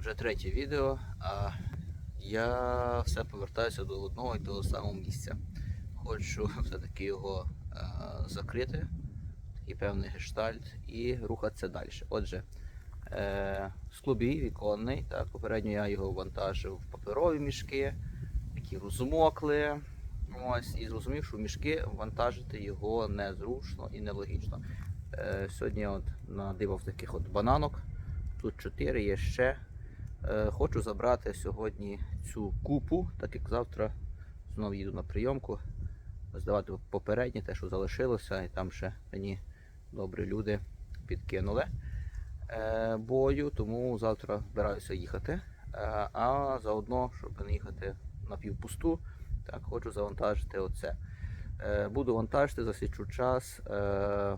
вже третє відео, а я все повертаюся до одного і того самого місця. Хочу все-таки його е, закрити, такий певний гештальт, і рухатися далі. Отже, е, склубій віконний, так, попередньо я його вантажив в паперові мішки, які розмокли. Ось, і зрозумів, що в мішки вантажити його незручно і нелогічно. Е, сьогодні я от надивав таких от бананок. Тут 4 є ще. Е, хочу забрати сьогодні цю купу, так як завтра знову їду на прийомку, здавати попереднє, те, що залишилося, і там ще мені добрі люди підкинули е, бою, тому завтра збираюся їхати. Е, а заодно, щоб не їхати на півпусту, так, хочу завантажити оце. Буду вантажити, засічу час,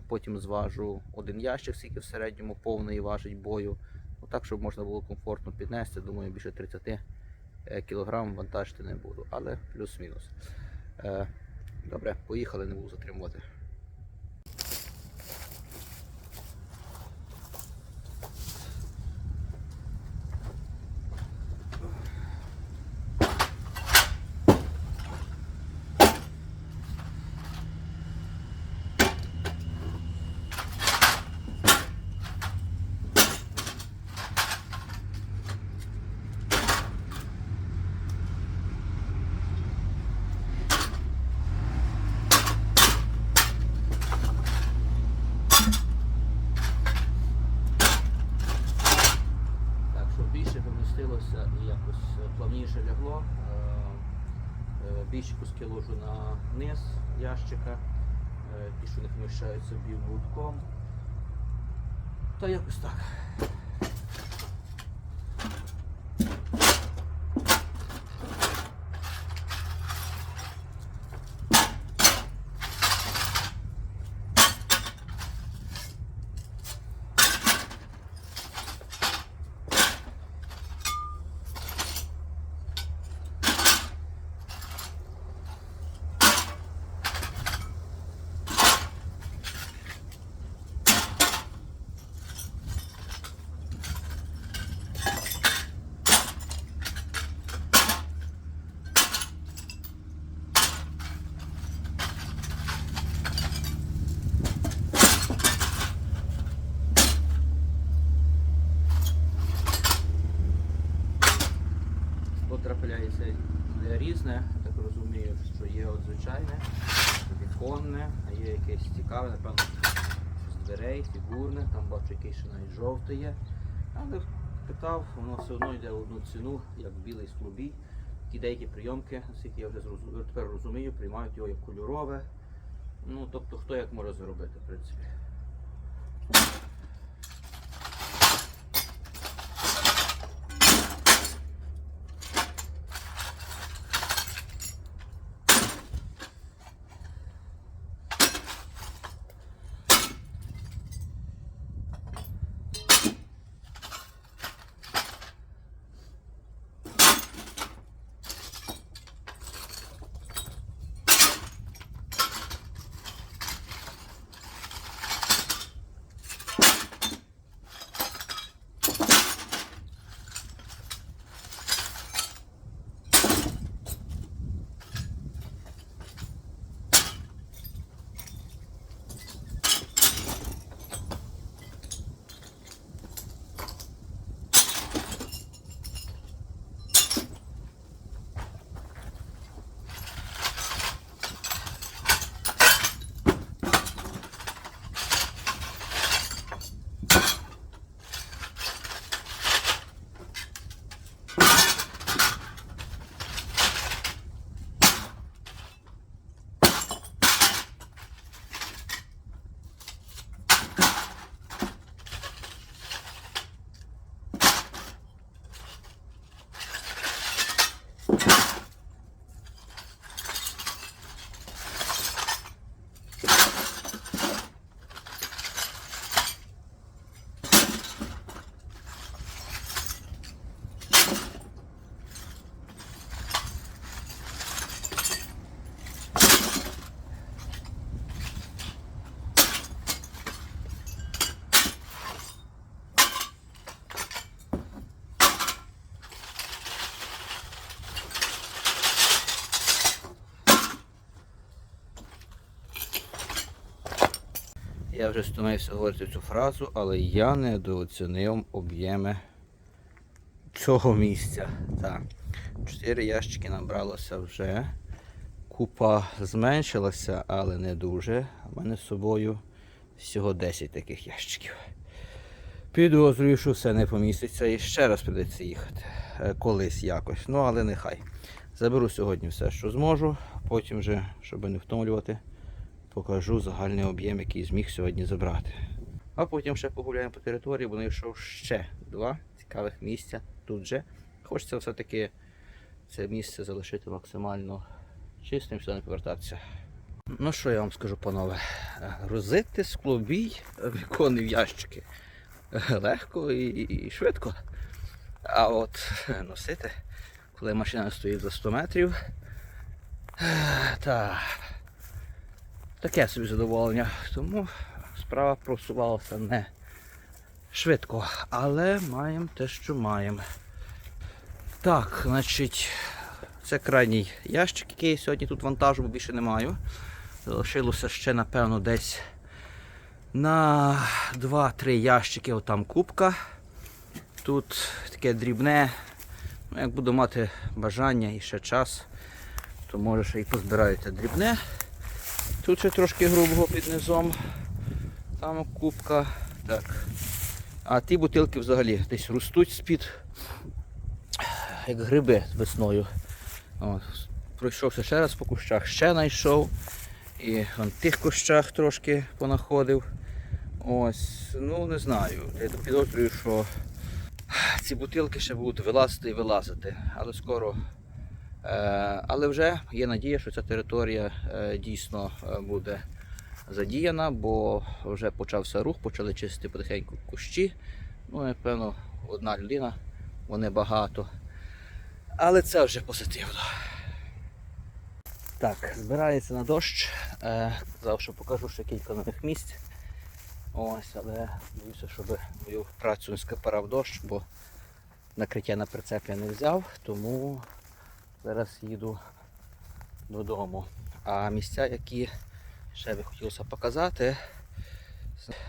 потім зважу один ящик, скільки в середньому повний важить бою. Ну, так, щоб можна було комфортно піднести. Думаю, більше 30 кг вантажити не буду, але плюс-мінус. Е, Добре, поїхали, не буду затримувати. Так, щоб більше помістилося і якось е, плавніше лягло, е, е, більше куски ложу на низ е, ті, що не вміщаються будком, Та якось так. Різне, так розумію, що є от звичайне, віконне, а є якесь цікаве, напевно, з дверей, фігурне, там бачу якийсь навіть жовтий є. Але питав, воно все одно йде в одну ціну, як білий склубій. Ті деякі прийомки, наскільки я вже тепер розумію, приймають його як кольорове. Ну, тобто хто як може зробити, в принципі. Я вже стомився говорити цю фразу, але я недооцінив об'єми цього місця. Так. Чотири ящики набралося вже. Купа зменшилася, але не дуже. У мене з собою всього 10 таких ящиків. Підозрюю, що все не поміститься і ще раз прийдеться їхати. Е, Колись якось. Ну, але нехай. Заберу сьогодні все, що зможу. Потім вже, щоб не втомлювати, покажу загальний об'єм, який зміг сьогодні забрати. А потім ще погуляємо по території, бо знайшов ще два цікавих місця тут же. Хочеться все-таки це місце залишити максимально чистим, сюди не повертатися. Ну що я вам скажу, панове? Грузити склобій виконив ящики. Е, Легко і, і швидко. А от носити, коли машина стоїть за 100 метрів, е, та таке собі задоволення. Тому справа просувалася не швидко, але маємо те, що маємо. Так, значить, це крайній ящик, який я сьогодні тут вантажу, бо більше не маю. Залишилося ще, напевно, десь на 2-3 ящики отам кубка. Тут таке дрібне. Ну, як буду мати бажання і ще час, то може ще і позбираю те дрібне. Тут ще трошки грубого під низом. Там кубка. Так. А ті бутилки взагалі десь ростуть з-під, як гриби весною. От. Пройшовся ще раз по кущах, ще знайшов. І в тих кущах трошки понаходив. Ось, ну не знаю. Я підозрюю, що ці бутилки ще будуть вилазити і вилазити. Але скоро. Е, але вже є надія, що ця територія е, дійсно е, буде задіяна, бо вже почався рух, почали чистити потихеньку кущі. Ну, напевно, одна людина, вони багато. Але це вже позитивно. Так, збирається на дощ. Казав, покажу ще кілька нових місць. Ось, але боюся, щоб мою працю не скапарав дощ, бо накриття на прицеп я не взяв, тому зараз їду додому. А місця, які ще би хотілося показати,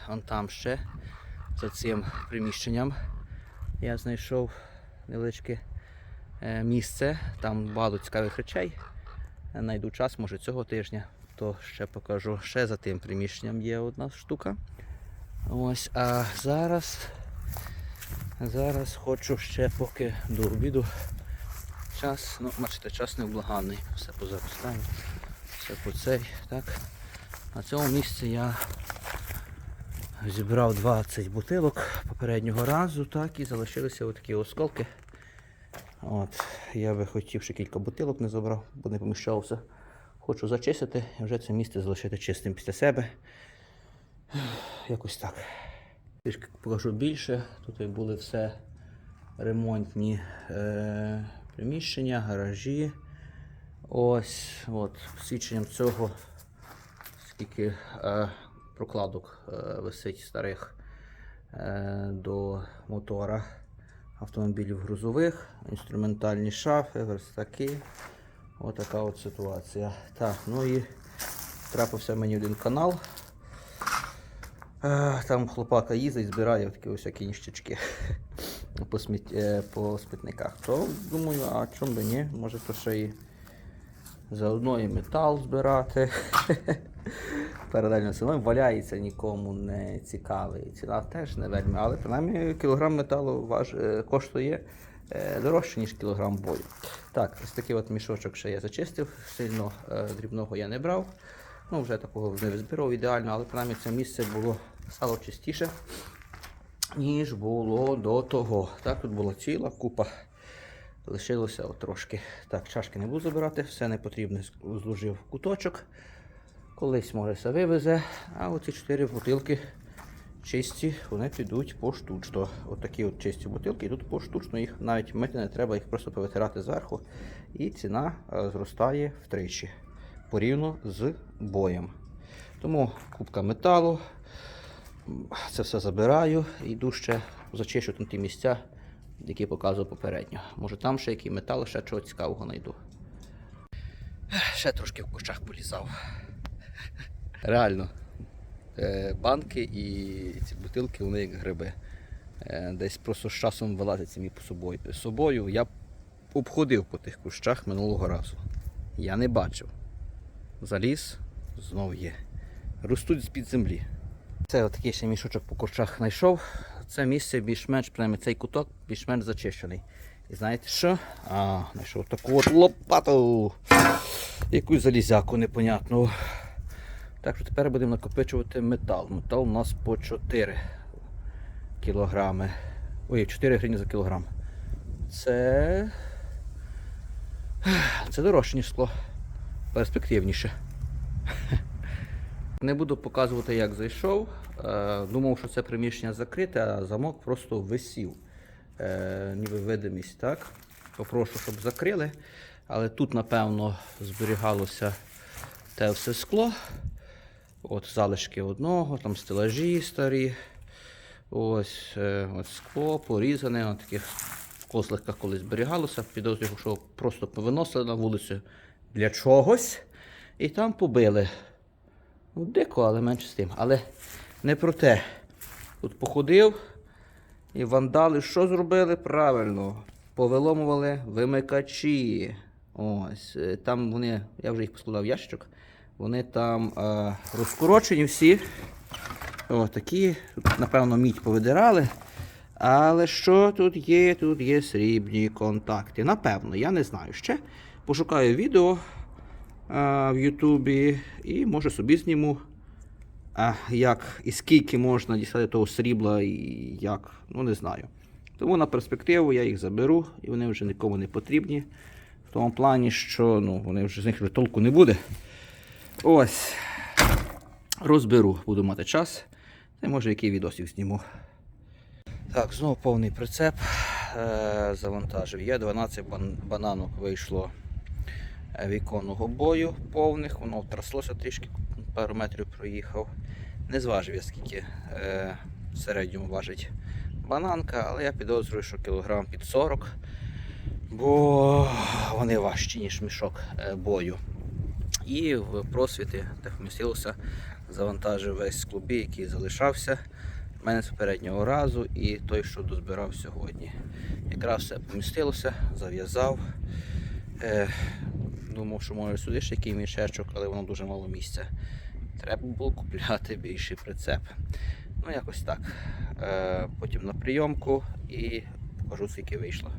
вон там ще за цим приміщенням я знайшов невеличке е, місце, там багато цікавих речей. Найду час, може цього тижня, то ще покажу. Ще за тим приміщенням є одна штука. Ось, а зараз, зараз хочу ще поки до обіду. Час, ну, бачите, час невблаганний. Все позаростання, все по цей. Так. На цьому місці я зібрав 20 бутилок попереднього разу, так, і залишилися отакі осколки. От, я би хотів ще кілька бутилок не забрав, бо не поміщався. Хочу зачистити і вже це місце залишити чистим після себе. Якось так. Трішки покажу більше. Тут були все ремонтні е, приміщення, гаражі. Ось, от, свідченням цього, скільки е, прокладок е, висить старих е, до мотора автомобілів грузових, інструментальні шафи, верстаки. Отака от ситуація. Так, ну і трапився мені один канал. Е, Там хлопака їздить, збирає такі ось всякі ніщички по, сміт... е, по смітниках. То думаю, а чому би ні? Може то ще і заодно і метал збирати. Паралельно селом валяється, нікому не цікавий. Ціна теж не вельми, але принаймні кілограм металу важ... е, коштує е, дорожче, ніж кілограм бою. Так, ось такий от мішочок ще я зачистив, сильно дрібного я не брав. Ну, вже такого не збирав ідеально, але принаймні це місце було стало чистіше, ніж було до того. Так, тут була ціла купа. Лишилося от трошки. Так, чашки не буду забирати, все не потрібне зложив в куточок. Колись все вивезе, а оці чотири бутилки чисті, вони підуть поштучно. От такі от чисті бутилки йдуть поштучно, їх навіть мити не треба, їх просто повитирати зверху. І ціна е, зростає втричі порівняно з боєм. Тому кубка металу. Це все забираю і йду ще зачищу там ті місця, які показував попередньо. Може там ще який метал, ще чого цікавого знайду. Ще трошки в кущах полізав. Реально. е, банки і ці бутилки, вони як гриби. Е, Десь просто з часом вилазять самі по собою. собою. Я обходив по тих кущах минулого разу. Я не бачив. Заліз, знов є. Ростуть з-під землі. Це отакий ще мішочок по кущах знайшов. Це місце більш-менш, принаймні цей куток більш-менш зачищений. І знаєте що? А, знайшов таку от лопату. Якусь залізяку непонятну. Так що тепер будемо накопичувати метал. Метал у нас по 4 кілограми. Ой, 4 гривні за кілограм. Це. Це дорожче, ніж скло. Перспективніше. Не буду показувати, як зайшов. Е, Думав, що це приміщення закрите, а замок просто висів. Е, Ніби видимість, так? Попрошу, щоб закрили. Але тут, напевно, зберігалося те все скло. От залишки одного, там стелажі старі. Ось, е, ось скло порізане, от таких в козликах колись зберігалося. Підозрюю, що просто повиносили на вулицю для чогось. І там побили. Ну, дико, але менше з тим. Але не про те. Тут походив, і вандали що зробили? Правильно. Повиломували вимикачі. Ось. е, Там вони, я вже їх поскладав в ящичок. Вони там е, розкорочені всі. О, такі, тут, напевно, мідь повидирали. Але що тут є? Тут є срібні контакти. Напевно, я не знаю ще. Пошукаю відео а, в Ютубі і може собі зніму. А, як і скільки можна дістати того срібла і як, ну не знаю. Тому на перспективу я їх заберу і вони вже нікому не потрібні. В тому плані, що ну, вони вже з них вже толку не буде. Ось. Розберу, буду мати час. Та може який відосик зніму. Так, знову повний прицеп. Е, завантажив. Є 12 бан- бананок вийшло віконного бою повних, воно втраслося трішки, пару метрів проїхав. Не зважив я скільки е, в середньому важить бананка, але я підозрюю, що кілограм під 40, бо вони важчі, ніж мішок е, бою. І в просвіти, де вмістилося, завантажив весь склубі, який залишався. У мене з попереднього разу і той, що дозбирав сьогодні. Якраз все помістилося, зав'язав. Е, думав, що може сюди ще який мішечок, але воно дуже мало місця. Треба було купляти більший прицеп. Ну, якось так. Е, потім на прийомку і покажу, скільки вийшло.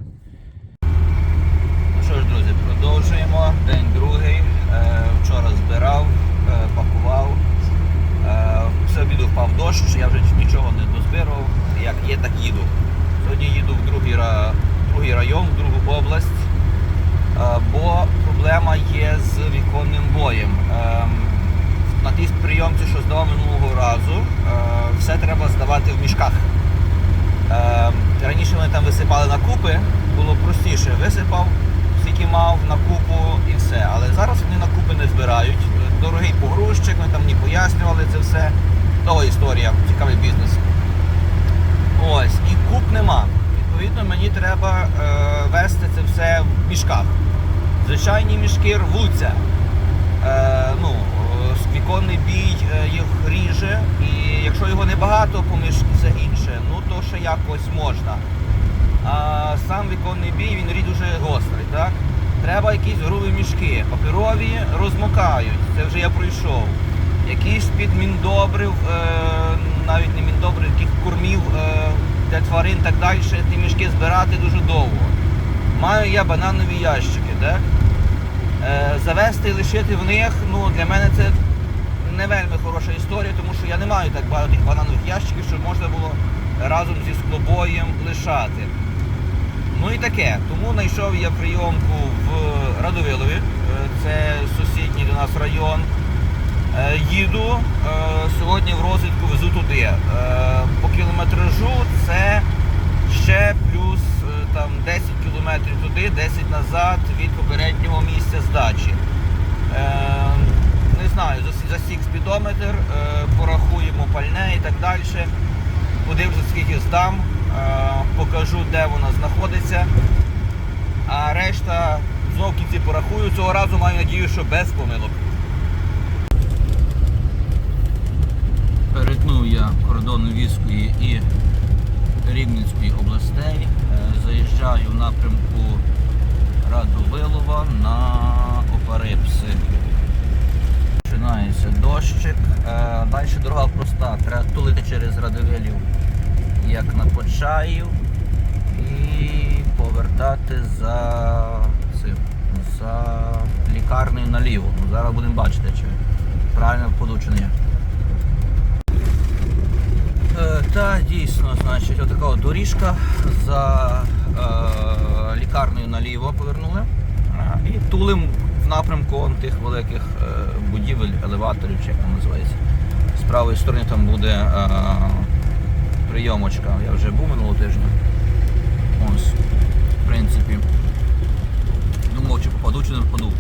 Ну що ж, друзі, продовжуємо. День другий. Е, вчора збирав, е, пакував. Е, все обіду впав дощ, я вже нічого не дозбирав. Як є, так їду. Сьогодні їду в другий, другий район, в другу область, е, бо проблема є з віконним боєм. Е, на тій прийомці, що здавав минулого разу, е, все треба здавати в мішках. Е, Раніше вони там висипали на купи, було простіше. Висипав, скільки мав на купу і все. Але зараз вони на купи не збирають. Дорогий погрузчик, ми там мені пояснювали це все. Довга історія, цікавий бізнес. Ось, і куп нема. Відповідно, мені треба е, вести це все в мішках. Звичайні мішки рвуться. Е, ну, віконний бій е, їх ріже, і якщо його небагато поміж все інше, ну то ще якось можна. А сам віконний бій він рід дуже гострий, так? Треба якісь грубі мішки. Паперові розмокають, це вже я пройшов. Якісь під міндобрив, е, навіть не міндобрив, яких кормів е, для тварин так далі, ті мішки збирати дуже довго. Маю я бананові ящики, так? Е, завести і лишити в них, ну для мене це не вельми хороша історія, тому що я не маю так багато тих бананових ящиків, щоб можна було разом зі склобоєм лишати. Ну і таке. Тому знайшов я прийомку в Радовилові, е, це сусідній до нас район. Е, Їду, сьогодні в розвідку везу туди. По кілометражу це ще плюс е, там 10 кілометрів туди, 10 назад від попереднього місця здачі. Е, Не знаю, засік спідометр, е, порахуємо пальне і так далі. Подивлюся, скільки здам, е, покажу, де вона знаходиться. А решта знов кінці порахую. Цього разу маю надію, що без помилок. Перетнув я кордон Львівської і Рівненської областей. Заїжджаю в напрямку Радовилова на Опарипси. Починається дощик. Е, Далі дорога проста. Треба тулити через Радовилів, як на Почаїв, і повертати за цим, за лікарнею наліво. Ну, зараз будемо бачити, чи правильно впаду чи. Е, Та дійсно, значить, отака от доріжка за е, лікарнею наліво повернули. І тулим в напрямку тих великих е, будівель, елеваторів, чи як там називається. З правої сторони там буде е, прийомочка. Я вже був минулого тижня. Ось, в принципі. Думав, чи попаду, чи не попаду.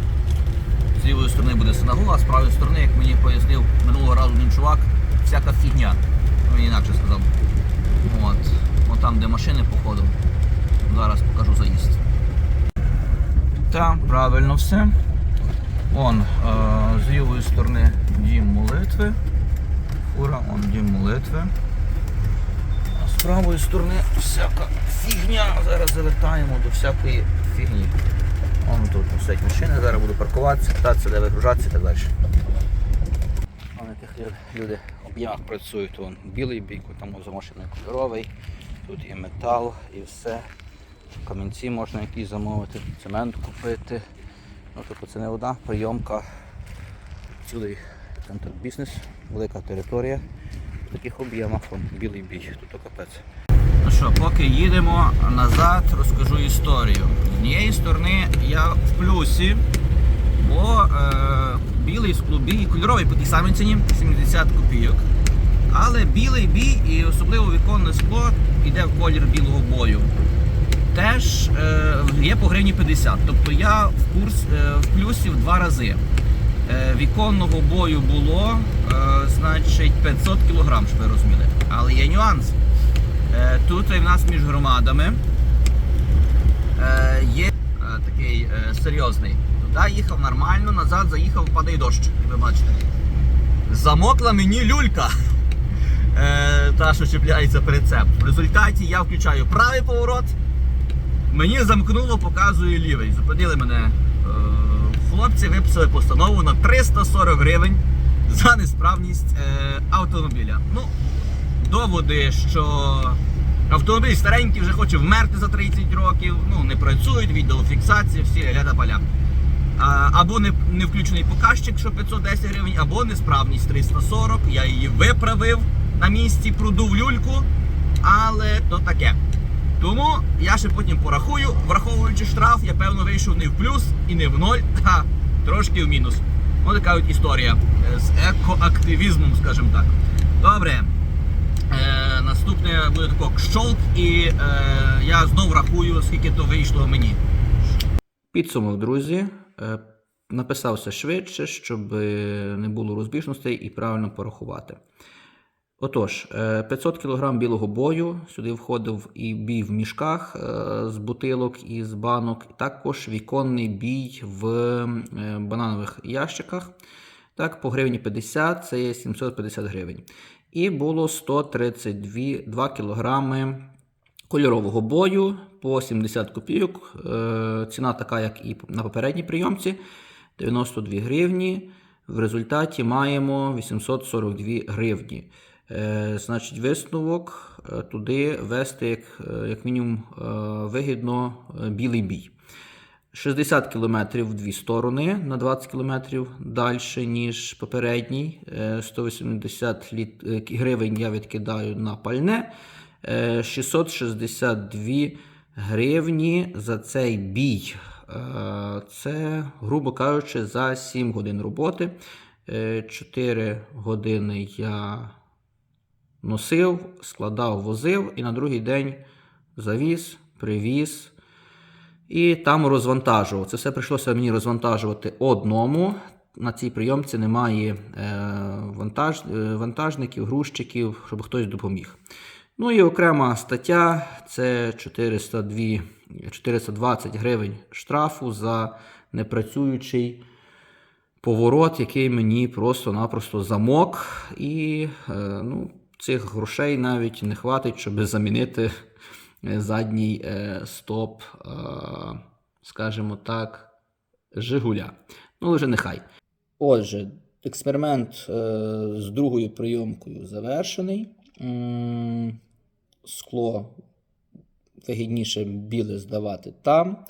З лівої сторони буде синагога, а з правої сторони, як мені пояснив минулого разу один чувак, всяка фігня. Він інакше сказав. От. От там, де машини походу. Зараз покажу заїзд. Так, правильно все. Вон, е, з лівої сторони дім молитви. Фура, он дім молитви. А з правої сторони всяка фігня. Зараз завертаємо до всякої фігні. Вон тут стоять машини, зараз буду паркуватися, питатися, де вигружатися і так далі. Вони тих люди в об'ємах працюють. Білий бік, там за машиною кольоровий, тут і метал, і все. Камінці можна якісь замовити, цемент купити. Ну, тобто це не одна прийомка. Цілий бізнес, велика територія. В таких об'ємах білий бій, тут капець. Ну що, поки їдемо назад, розкажу історію. З однієї сторони я в плюсі, бо е, білий склобій і кольоровий по тій самій ціні 70 копійок. Але білий бій і особливо віконне скло йде в колір білого бою. Теж е, є по гривні 50. Тобто я в курс е, в плюсі в два рази. Е, віконного бою було е, значить 500 кг, щоб ви розуміли. Але є нюанс. Е, Тут в нас між громадами е, є е, такий е, серйозний. Туди їхав нормально, назад заїхав, падає дощ, ви бачите. Замокла мені люлька. Е, Та, що чіпляється прицеп. В результаті я включаю правий поворот. Мені замкнуло, показує лівий. Зупинили мене е, хлопці, виписали постанову на 340 гривень за несправність е, автомобіля. Ну, доводи, що автомобіль старенький вже хоче вмерти за 30 років, ну не працюють, відеофіксація, всі ляда поля. Або не, не включений показчик, що 510 гривень, або несправність 340. Я її виправив на місці, продув люльку, але то таке. Тому я ще потім порахую, враховуючи штраф, я певно вийшов не в плюс і не в ноль, а трошки в мінус. Ось така от історія е, з екоактивізмом, скажімо так. Добре. Е, наступне буде тако кщолк, і е, я знов рахую, скільки то вийшло мені. Підсумок, друзі. Е, Написався швидше, щоб е, не було розбіжностей і правильно порахувати. Отож, е, 500 кг білого бою. Сюди входив і бій в мішках е, з бутилок і з банок, також віконний бій в е, бананових ящиках. Так, по гривні 50 це є 750 гривень. І було 132 2 кг кольорового бою по 70 копійок. Е, Ціна така, як і на попередній прийомці 92 гривні. В результаті маємо 842 гривні. Е, Значить, висновок е, туди вести як, як мінімум вигідно білий бій. 60 км в дві сторони на 20 км далі, ніж попередній. Е, 180 літ... гривень я відкидаю на пальне. Е, 662 гривні за цей бій. Е, Це, грубо кажучи, за 7 годин роботи. 4 години я носив, складав, возив і на другий день завіз, привіз. І там розвантажував. Це все прийшлося мені розвантажувати одному. На цій прийомці немає е, вантаж, е, вантажників, грузчиків, щоб хтось допоміг. Ну і окрема стаття це 402, 420 гривень штрафу за непрацюючий поворот, який мені просто-напросто замок, і е, ну, цих грошей навіть не хватить, щоб замінити е, задній е, стоп, скажімо так, Жигуля. Ну, вже нехай. Отже, експеримент з другою прийомкою завершений. Скло вигідніше біле здавати там,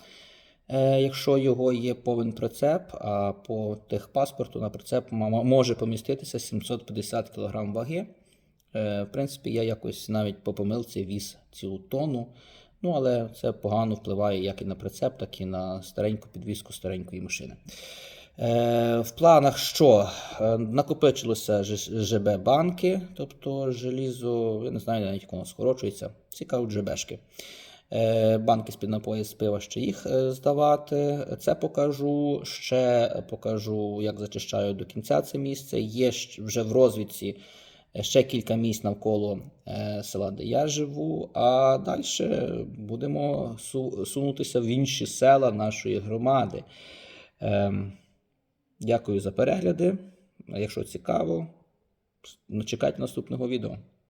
е, якщо його є повен прицеп, а по техпаспорту на прицеп може поміститися 750 кг ваги. Е, В принципі, я якось навіть по помилці віз цілу тонну. Ну, але це погано впливає як і на прицеп, так і на стареньку підвізку старенької машини. Е, в планах що? Е, накопичилося ЖБ банки, тобто желізо, я не знаю навіть як скорочується. Цікаво, ЖБшки. Е, банки з-під напої з пива ще їх здавати. Це покажу. Ще покажу, як зачищаю до кінця це місце. Є вже в розвідці ще кілька місць навколо села, де я живу. А далі будемо сунутися в інші села нашої громади. Дякую за перегляди. Якщо цікаво, чекайте наступного відео.